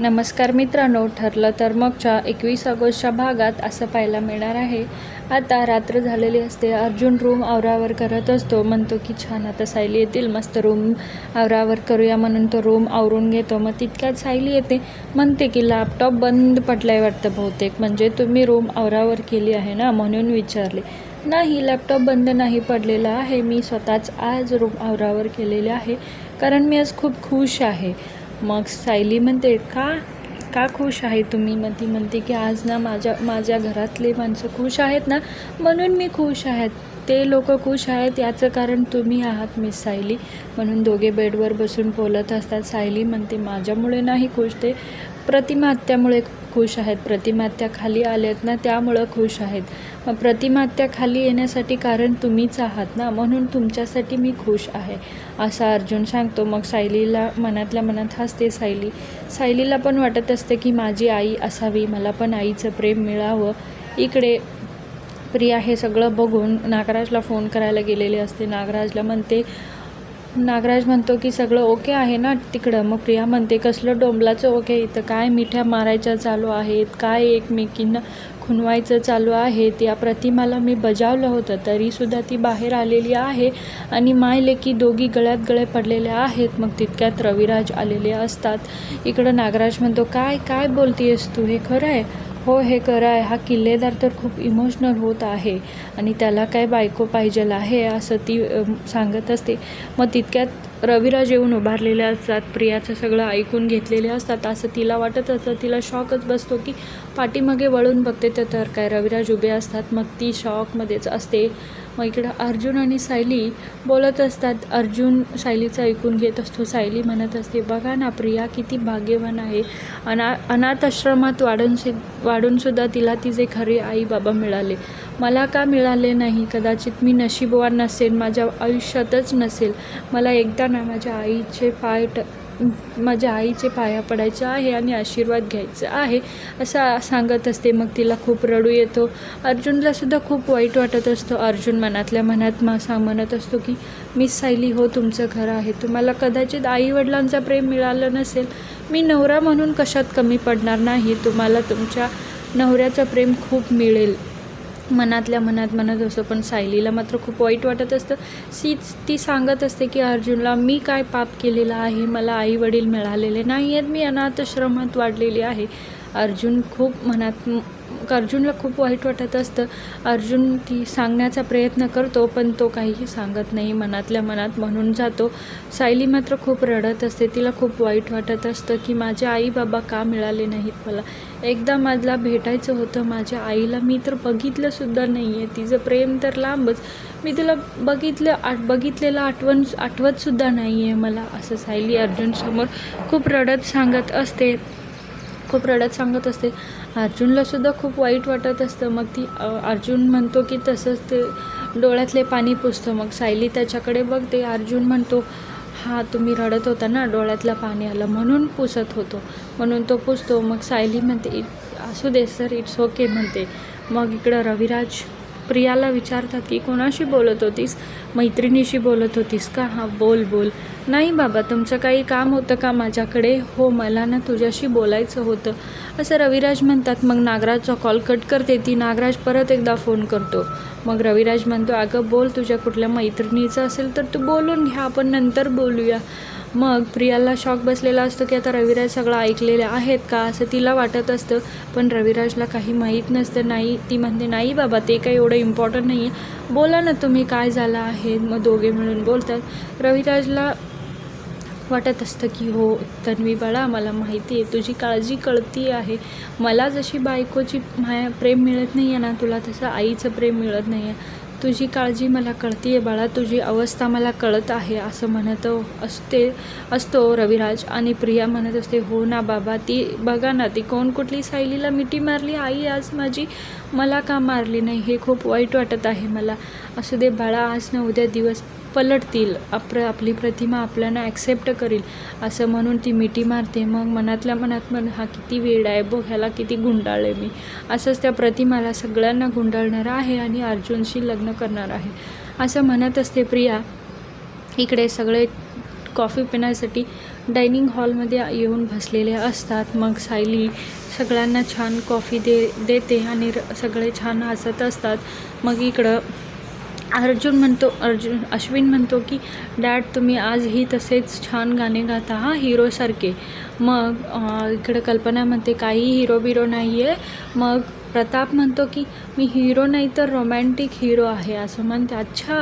नमस्कार मित्रांनो ठरलं तर मगच्या एकवीस ऑगस्टच्या भागात असं पाहायला मिळणार आहे. आता रात्र झालेली असते. अर्जुन रूम आवरावर करत असतो. म्हणतो की छान आता सायली येतील. मस्त रूम आवरावर करूया म्हणून तो रूम आवरून घेतो. मग तितक्यात सायली येते. म्हणते की लॅपटॉप बंद पडलाय वाटतं बहुतेक. म्हणजे तुम्ही रूम आवरावर केली आहे ना? म्हणून विचारले. नाही लॅपटॉप बंद नाही पडलेला आहे. मी स्वतःच आज रूम आवरावर केलेले आहे. कारण मी आज खूप खुश आहे. मग सायली म्हणते का? का खुश आहे तुम्ही? मग ती म्हणते की आज ना माझ्या माझ्या घरातले माणसं खुश आहेत ना म्हणून मी खुश आहेत. ते लोक खुश आहेत याचं कारण तुम्ही आहात मिस सायली. म्हणून दोघे बेडवर बसून बोलत असतात. सायली म्हणते माझ्यामुळे नाही खुश ते. प्रतिमा हत्यामुळे खुश आहेत प्रतिमात्या खाली आल्यात ना त्यामुळं खुश आहेत. मग प्रतिमात्या खाली येण्यासाठी कारण तुम्हीच आहात ना म्हणून तुमच्यासाठी मी खुश आहे असा अर्जुन सांगतो. मग सायलीला मनातल्या मनात हसते सायली. सायलीला पण वाटत असते की माझी आई असावी मला पण आईचं प्रेम मिळावं. इकडे प्रिया हे सगळं बघून नागराजला फोन करायला गेलेले असते. नागराजला म्हणते नागराज म्हणतो की सगळं ओके आहे ना तिकडं. मग प्रिया म्हणते कसलं डोंबलाचं ओके? इथं काय मिठ्या मारायच्या चालू आहेत? काय एकमेकींना खुनवायचं चालू आहे त्या प्रतिमाला मी बजावलं होतं तरीसुद्धा ती बाहेर आलेली आहे आणि माय लेकी दोघी गळ्यात गळे पडलेल्या आहेत. मग तितक्यात रविराज आलेले असतात. इकडं नागराज म्हणतो काय काय बोलतीयस तू? हे खरं आहे? हो हे कराय हा किल्लेदार तर खूप इमोशनल होत आहे आणि त्याला काय बायको पाहिजेल आहे असं ती सांगत असते. मग तितक्यात रविराज येऊन उभारलेले असतात प्रियाचं सगळं ऐकून घेतलेले असतात. असं तिला वाटत असतं तिला शॉकच बसतो की पाठीमागे वळून बघते तर काय रविराज उभे असतात. मग ती शॉकमध्येच असते. मग इकडं अर्जुन आणि सायली बोलत असतात. अर्जुन सायलीचं ऐकून घेत असतो. सायली म्हणत असते बघा ना प्रिया किती भाग्यवान आहे. अना अनाथ आश्रमात वाढून सु वाढूनसुद्धा तिला तिचे खरे आई बाबा मिळाले. मला का मिळाले नाही? कदाचित मी नशीबवान नसेल माझ्या आयुष्यातच नसेल. मला एकदा ना माझ्या आईचे पाय ट माझ्या आईचे पाया पडायचे आहे आणि आशीर्वाद घ्यायचा आहे असं सांगत असते. मग तिला खूप रडू येतो. अर्जुनला सुद्धा खूप वाईट वाटत असतो. अर्जुन मनातल्या मनात मा सांग म्हणत असतो की मिस सायली हो तुमचं घर आहे. तुम्हाला कदाचित आईवडिलांचा प्रेम मिळालं नसेल. मी नवरा म्हणून कशात कमी पडणार नाही. तुम्हाला तुमच्या नवऱ्याचं प्रेम खूप मिळेल. मनातल्या मनात म्हणत असतो पण सायलीला मात्र खूप वाईट वाटत असतं. सीच ती सांगत असते की अर्जुनला मी काय पाप केलेलं आहे? मला आई वडील मिळालेले नाही आहेत मी अनाथश्रमात वाढलेली आहे. अर्जुन खूप मनात अर्जुनला खूप वाईट वाटत असतं. अर्जुन ती सांगण्याचा प्रयत्न करतो पण तो काहीही सांगत नाही. मनातल्या मनात म्हणून जातो. सायली मात्र खूप रडत असते. तिला खूप वाईट वाटत असतं की माझे आई बाबा का मिळाले नाहीत मला? एकदा मला भेटायचं होतं माझ्या आईला. मी तर बघितलंसुद्धा नाही आहे तिचं प्रेम तर लांबच. मी तिला बघितलं आठ बघितलेलं आठवण आठवतसुद्धा नाही आहे मला. असं सायली अर्जुनसमोर खूप रडत सांगत असते. खूप रडत सांगत असते. अर्जुनलासुद्धा खूप वाईट वाटत असतं. मग ती अर्जुन म्हणतो की तसंच ते डोळ्यातले पाणी पुसतं. मग सायली त्याच्याकडे बघते. अर्जुन म्हणतो हा तुम्ही रडत होता ना डोळ्यातलं पाणी आलं म्हणून पुसत होतो. म्हणून तो पुसतो. मग सायली म्हणते "इट- असू दे सर इट्स ओके म्हणते. मग इकडं रविराज प्रियाला विचारतात की कोणाशी बोलत होतीस? मैत्रिणीशी बोलत होतीस का? हां बोल बोल. नाही बाबा तुमचं काही काम होतं का माझ्याकडे? हो मला ना तुझ्याशी बोलायचं होतं. असं रविराज म्हणतात. मग नागराजचा कॉल कट करते. ती नागराज परत एकदा फोन करतो. मग रविराज म्हणतो अगं बोल तुझ्या कुठल्या मैत्रिणीचं असेल तर तू बोलून घ्या आपण नंतर बोलूया. मग प्रियाला शॉक बसलेला असतो की आता रविराज सगळं ऐकलेले आहेत का असं तिला वाटत असतं. पण रविराजला काही माहीत नसतं. नाही ती म्हणते नाही बाबा ते काही एवढं इम्पॉर्टंट नाही आहे बोला ना तुम्ही काय झालं आहे? मग दोघे मिळून बोलतात. रविराजला वाटत असतं की हो तन्वी बाळा मला माहिती आहे. तुझी काळजी कळती आहे. मला जशी बायकोची माया प्रेम मिळत नाही आहे ना तुला तसं आईचं प्रेम मिळत नाही आहे तुझी काळजी मला कळती आहे बाळा तुझी अवस्था मला कळत आहे असं म्हणत असते असतो रविराज. आणि प्रिया म्हणत असते हो ना बाबा ती बघा ना ती कोण कुठली सायलीला मिठी मारली? आई आज माझी मला का मारली नाही? हे खूप वाईट वाटत आहे मला. असू दे बाळा आज ना उद्या दिवस पलटतील आपलं आपली प्रतिमा आपल्याला ॲक्सेप्ट करील असं म्हणून ती मिठी मारते. मग मनातल्या मनात मन हा किती वेळ आहे बघ ह्याला किती गुंडाळले मी. असंच त्या प्रतिमाला सगळ्यांना गुंडाळणार आहे आणि अर्जुनशी लग्न करणार आहे. असं म्हणत असते प्रिया. इकडे सगळे कॉफी पिण्यासाठी डायनिंग हॉलमध्ये येऊन बसलेले असतात. मग सायली सगळ्यांना छान कॉफी दे देते आणि र- सगळे छान हसत असतात. मग इकडं अर्जुन म्हणतो अर्जुन अश्विन म्हणतो की डॅड तुम्ही आजही तसेच छान गाणे गाता हा हिरोसारखे मग इकडं कल्पना म्हणते काही हिरो बिरो नाही आहे मग प्रताप म्हणतो की मी हिरो नाही तर रोमॅन्टिक हिरो आहे असं म्हणते. अच्छा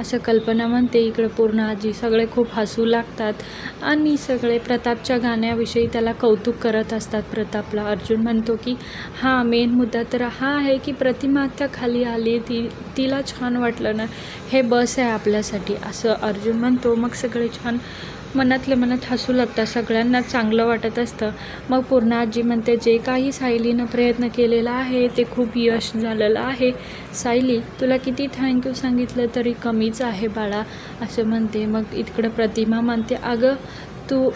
असं कल्पना म्हणते इकडं पूर्ण आजी. सगळे खूप हसू लागतात आणि सगळे प्रतापच्या गाण्याविषयी त्याला कौतुक करत असतात प्रतापला. अर्जुन म्हणतो की हा मेन मुद्दा तर हा आहे की प्रतिमा आत्या खाली आली ती तिला छान वाटलं ना हे बस आहे आपल्यासाठी असं अर्जुन म्हणतो. मग सगळे छान मनातल्या मनात हसू लागतात सगळ्यांना चांगलं वाटत असतं. मग पूर्ण आजी म्हणते जे काही सायलीनं प्रयत्न केलेला आहे ते खूप यश झालेलं आहे. सायली तुला किती थँक्यू सांगितलं तरी कमीच आहे बाळा असं म्हणते. मग इकडं प्रतिमा म्हणते अगं तू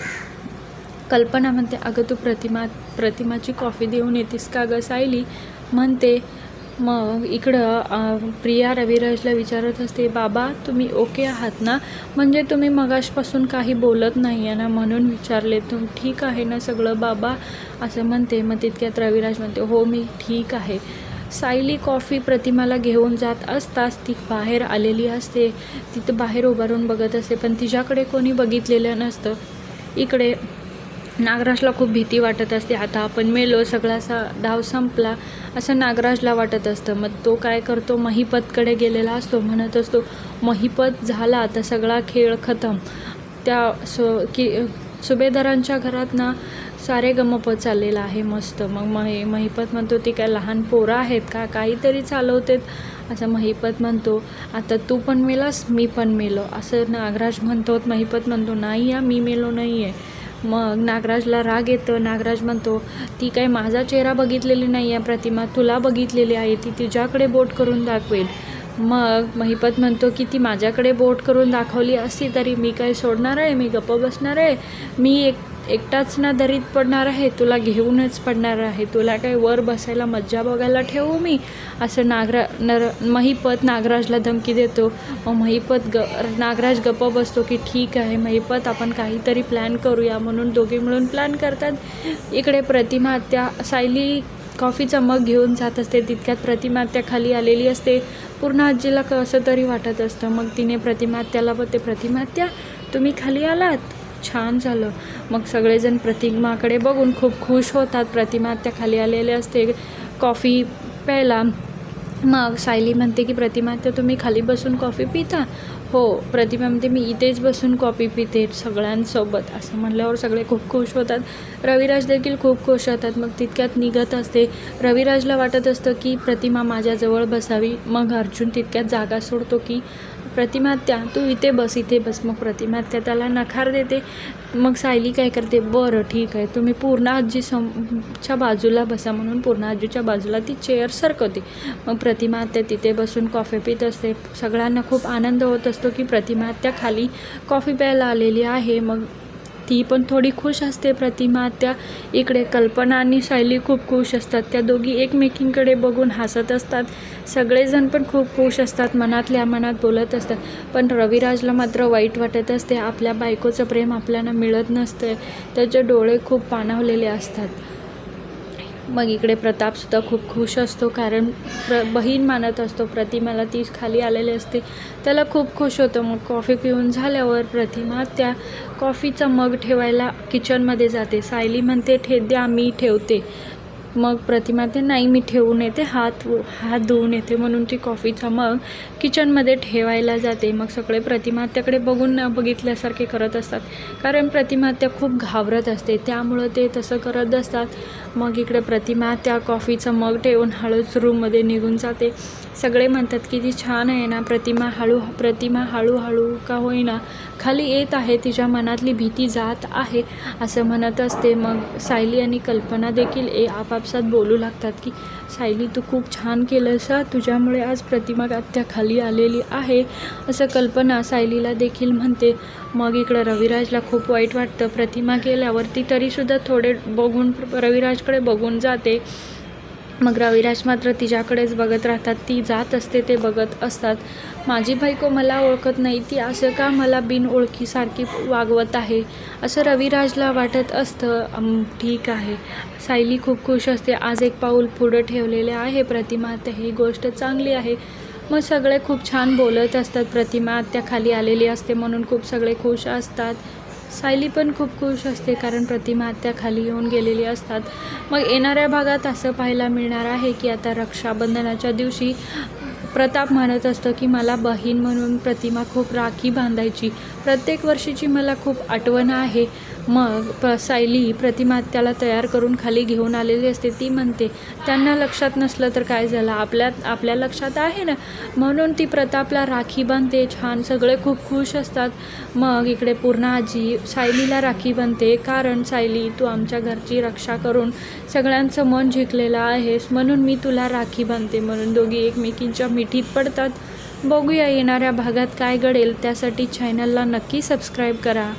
कल्पना म्हणते अगं तू प्रतिमा प्रतिमाची कॉफी देऊन येतेस का गं सायली? म्हणते मग इकडं प्रिया रविराजला विचारत असते बाबा तुम्ही ओके आहात ना? म्हणजे तुम्ही मगाशपासून काही बोलत नाही आहे ना? म्हणून विचारले तुम ठीक आहे ना सगळं बाबा? असं म्हणते. मग तितक्यात रविराज म्हणते हो मी ठीक आहे. सायली कॉफी प्रतिमाला घेऊन जात असताच ती बाहेर आलेली असते. तिथं बाहेर उभारून बघत असते पण तिच्याकडे कोणी बघितलेलं नसतं. इकडे नागराजला खूप भीती वाटत असते. आता आपण मेलो सगळा असा डाव संपला असं नागराजला वाटत असतं. मग तो काय करतो? महिपतकडे गेलेला असतो. म्हणत असतो महिपत झाला आता सगळा खेळ खतम. त्या सु की सुभेदारांच्या घरात ना सारे गमप चाललेला आहे मस्त. मग मही महिपत म्हणतो ती काय लहान पोरं आहेत का? काहीतरी चालवतेत. असं महिपत म्हणतो आता तू पण मेलास मी पण मेलो. असं नागराज म्हणतो महिपत म्हणतो नाही या मी मेलो नाही आहे मग नागराजला राग येतो. नागराज म्हणतो ती काय माझा चेहरा बघितलेली नाही आहे प्रतिमा तुला बघितलेली आहे ती तुझ्याकडे बोट करून दाखवेल. मग महिपत म्हणतो की ती माझ्याकडे बोट करून दाखवली असती तरी मी काय सोडणार आहे? मी गप्प बसणार आहे? मी एक एकटाच ना दरीत पडणार आहे तुला घेऊनच पडणार आहे. तुला काय वर बसायला मज्जा बघायला ठेवू मी? असं नागरा नर महिपत नागराजला धमकी देतो. मग महिपत ग नागराज गप्प बसतो की ठीक आहे महिपत आपण काहीतरी प्लॅन करूया म्हणून दोघे मिळून प्लॅन करतात. इकडे प्रतिमा त्या सायली कॉफीचा मग घेऊन जात असते. तितक्यात प्रतिमा त्या खाली आलेली असते. पूर्ण आजीला कसं तरी वाटत असतं. मग तिने प्रतिमात्याला त्याला बोलते तुम्ही खाली आलात? छान झालं. मग सगळेजण प्रतिमाकडे बघून खूप खुश होतात. प्रतिमा त्या खाली आलेले असते. कॉफी प्यायला. मग सायली म्हणते की प्रतिमा तर तुम्ही खाली बसून कॉफी पिता? हो. प्रतिमा म्हणते मी इथेच बसून कॉफी पिते सगळ्यांसोबत. असं म्हणल्यावर सगळे खूप खुश होतात. रविराज देखील खूप खुश होतात. मग तितक्यात निघत असते. रविराजला वाटत असतं की प्रतिमा माझ्याजवळ बसावी. मग अर्जुन तितक्यात जागा सोडतो की प्रतिमा त्या तू इथे बस इथे बस. मग प्रतिमा त्या त्याला नकार देते. मग सायली काय करते? बरं ठीक आहे. तुम्ही पूर्ण आजी सम च्या बाजूला बसा म्हणून पूर्ण आजीच्या बाजूला ती चेअर सरकवते. मग प्रतिमा त्या तिथे बसून कॉफी पित असते. सगळ्यांना खूप आनंद होत असतो की प्रतिमा त्या खाली कॉफी प्यायला आलेली आहे. मग ती पण थोडी खुश असते. प्रतिमा त्या इकडे कल्पना आणि शैली खूप खुश असतात. त्या दोघी एकमेकींकडे बघून हसत असतात. सगळेजण पण खूप खुश असतात. मनातल्या मनात बोलत असतात. पण रविराजला मात्र वाईट वाटत असते. आपल्या बायकोचं प्रेम आपल्याला मिळत नसतं. त्याचे डोळे खूप पाणावलेले असतात. मग इकडे प्रतापसुद्धा खूप खुश असतो कारण प्र बहीण मानत असतो. प्रतिमाला ती खाली आलेली असते. त्याला खूप खुश होतं. मग कॉफी पिऊन झाल्यावर प्रतिमा त्या कॉफीचा मग ठेवायला किचनमध्ये जाते. सायली म्हणते ठे द्या मी ठेवते. मग प्रतिमा ते नाही मी ठेवून येते हात हात धुवून येते म्हणून ती कॉफीचा मग किचनमध्ये ठेवायला जाते. मग सगळे प्रतिमा त्याकडे बघून न बघितल्यासारखे करत असतात. कारण प्रतिमा त्या खूप घाबरत असते. त्यामुळं ते तसं करत असतात. मग इकडे प्रतिमा त्या कॉफीचं मग ठेवून हळूच रूममध्ये निघून जाते. सगळे म्हणतात की ती छान आहे ना प्रतिमा हळू प्रतिमा हळूहळू का होईना खाली येत आहे तिच्या मनातली भीती जात आहे असं म्हणत असते. मग सायली आणि कल्पना देखील ए आपापसात बोलू लागतात की सायली तू खूप छान केलंस तुझ्यामुळे आज प्रतिमा आत्या खाली आलेली आहे. असं कल्पना सायलीला देखील म्हणते. मग इकडं रविराजला खूप वाईट वाटतं. प्रतिमा केल्यावर ती तरीसुद्धा थोडे बघून रविराजकडे बघून जाते. मग रविराज मात्र तिच्याकडेच बघत राहतात. ती जात असते ते बघत असतात. माझी बायको मला ओळखत नाही ती असं का मला बिन ओळखीसारखी वागवत आहे? असं रविराजला वाटत असतं. ठीक आहे. सायली खूप खुश असते. आज एक पाऊल पुढं ठेवलेले आहे प्रतिमा तर ही गोष्ट चांगली आहे. मग सगळे खूप छान बोलत असतात. प्रतिमा आत्या खाली आलेली असते म्हणून खूप सगळे खुश असतात. सायली पण खूप खुश असते कारण प्रतिमा आत्या खाली येऊन गेलेली असतात. मग येणाऱ्या भागात असं पाहायला मिळणार आहे की आता रक्षाबंधनाच्या दिवशी प्रताप म्हणत असतो की मला बहीण म्हणून प्रतिमा खूप राखी बांधायची. प्रत्येक वर्षीची मला खूप आठवण आहे. मग प सायली प्रतिमा त्याला तयार करून खाली घेऊन आलेली असते. ती म्हणते त्यांना लक्षात नसलं तर काय झालं? आपल्या आपल्या लक्षात आहे ना? म्हणून ती प्रतापला राखी बांधते. छान सगळे खूप खुश असतात. मग इकडे पूर्ण आजी सायलीला राखी बांधते. कारण सायली तू आमच्या घरची रक्षा करून सगळ्यांचं मन जिंकलेलं आहेस. म्हणून मी तुला राखी बांधते. म्हणून दोघी एकमेकींच्या मिठीत पडतात. बघूया येणाऱ्या भागात काय घडेल. त्यासाठी चॅनलला नक्की सबस्क्राईब करा.